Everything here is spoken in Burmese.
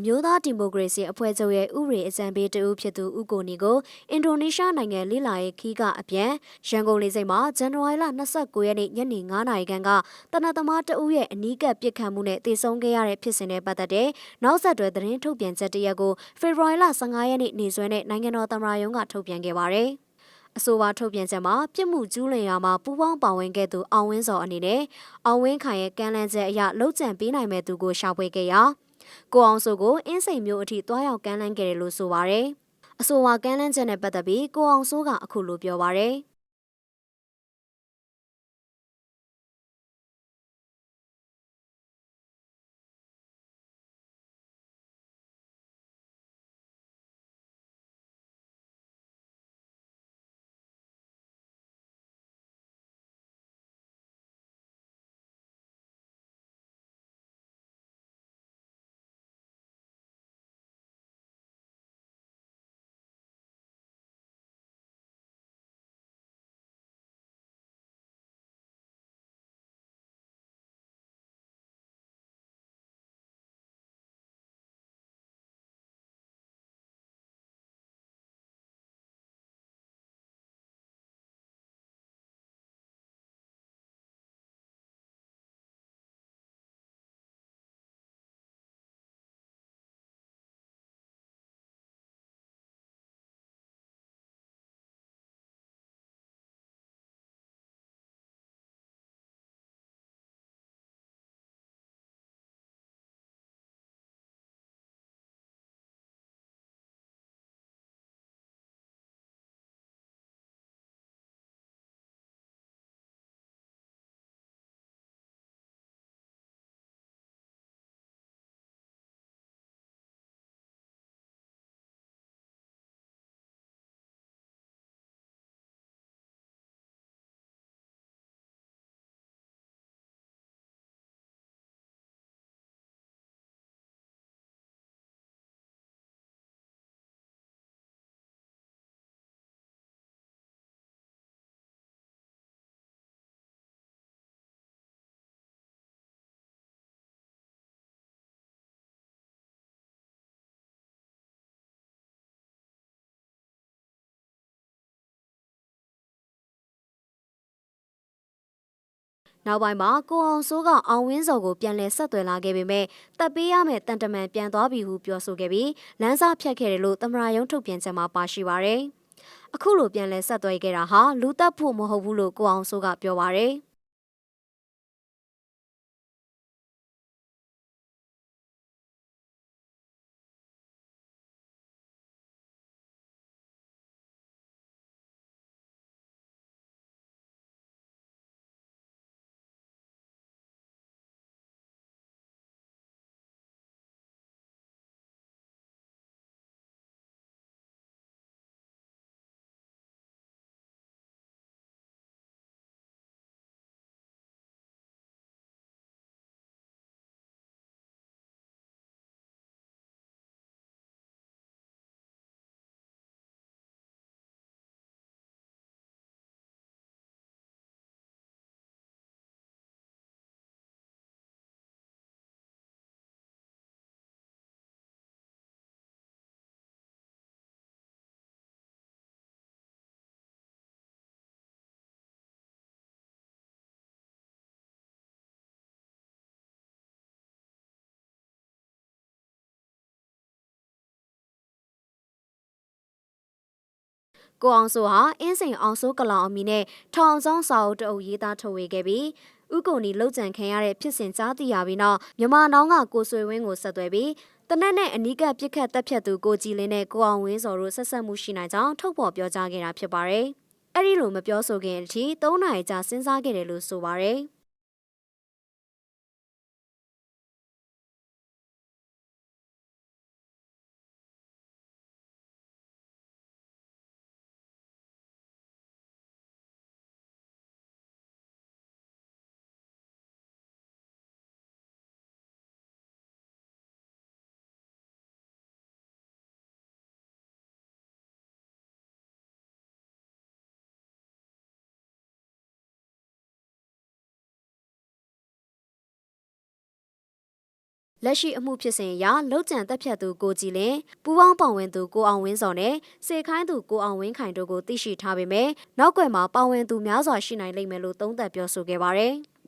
အမျိုးသားဒီမိုကရေစီအဖွဲ့ချုပ်ရဲ့ဥပဒေအကြံပေးတဦးဖြစ်သူဦးကိုနီကိုအင်ဒိုနီးရှားနိုင်ငံလိလာရဲ့ခီးကအပြန်ရန်ကုန်လေဆိပ်မှာဇန်နဝါရီလ29ရက်နေ့ညနေ9:00နာရီခန့်ကတနတ်သမားတဦးရဲ့အနီးကပ်ပစ်ခတ်မှုနဲ့တေဆုံးခဲ့ရတဲ့ဖြစ်စဉ်နဲ့ပတ်သက်တဲ့နောက်ဆက်တွဲသတင်းထုတ်ပြန်ချက်တရက်ကိုဖေဖော်ဝါရီလ15ရက်နေ့နေ့စွဲနဲ့နိုင်ငံတော်သမ္မတရုံးကထုတ်ပြန်ခဲ့ပါတယ်။အဆိုပါထုတ်ပြန်ချက်မှာပြစ်မှုကျူးလွန်ရာမှာပူးပေါင်းပါဝင်ခဲ့သူအောင်ဝင်းစောအနေနဲ့အောင်ဝင်းခိုင်ရဲ့ကမ်းလှမ်းချက်အရလှုပ်ကြံပေးနိုင်မဲ့သူကိုရှာဖွေခဲ့ရာ ကိုအောင်စိုးကိုအင်းစိန်မျိုးအထိတွားရောက်ကမ်းလှမ်းခဲ့တယ်လို့ဆိုပါရယ်အဆိုပါကမ်းလှမ်းချက်နဲ့ပတ်သက်ပြီးကိုအောင်စိုးကအခုလိုပြောပါရယ် နောက်ပိုင်းမှာကိုအောင်စိုးကအောင်ဝင်းစော်ကိုပြန်လည်ဆက်သွယ်လာခဲ့ပေမဲ့တပ်ပေးရမယ့်တန်တမန်ပြန်သွားပြီဟုပြောဆိုခဲ့ပြီးလမ်းစာဖြတ်ခဲ့တယ်လို့သမ္မတရုံးထုတ်ပြန်ချက်မှာပါရှိပါရယ်အခုလိုပြန်လည်ဆက်သွယ်ခဲ့တာဟာလူတက်ဖို့မဟုတ်ဘူးလို့ကိုအောင်စိုးကပြောပါရယ် ကိုအောင်စိုးဟာအင်းစိန်အောင်စိုးကလောင်အမီနဲ့ထောင်ဆောင်စာအုပ်တအုပ်ရေးသားထုတ်ဝေခဲ့ပြီးဥက္ကုနီလှုပ်ကြံခံရတဲ့ဖြစ်စဉ်ကြားသိရပြီးနောက်မြန်မာနောင်ကကိုဆွေဝင်းကိုဆက်သွယ်ပြီးတနက်နဲ့အနီးကပ်ပြစ်ခတ်တပ်ဖြတ်သူကိုကြည်လင်းနဲ့ကိုအောင်ဝင်းစော်တို့ဆက်ဆက်မှုရှိနိုင်ကြောင်းထုတ်ဖော်ပြောကြားခဲ့တာဖြစ်ပါတယ်။အဲ့ဒီလိုမပြောဆိုခင်အထိ၃နိုင်ကြာစဉ်းစားခဲ့တယ်လို့ဆိုပါတယ်။ လက်ရှိအမှုဖြစ်စဉ်အရလောက်ကျန်တက်ဖြတ်သူကိုကြည်လင်ပူပေါင်းပါဝင်သူကိုအောင်ဝင်းစော်နဲ့စေခိုင်းသူကိုအောင်ဝင်းခိုင်တို့ကိုသိရှိထားပေမဲ့နောက်ွယ်မှာပါဝင်သူများစွာရှိနိုင်လိမ့်မယ်လို့သုံးသပ်ပြောဆိုခဲ့ပါတယ်။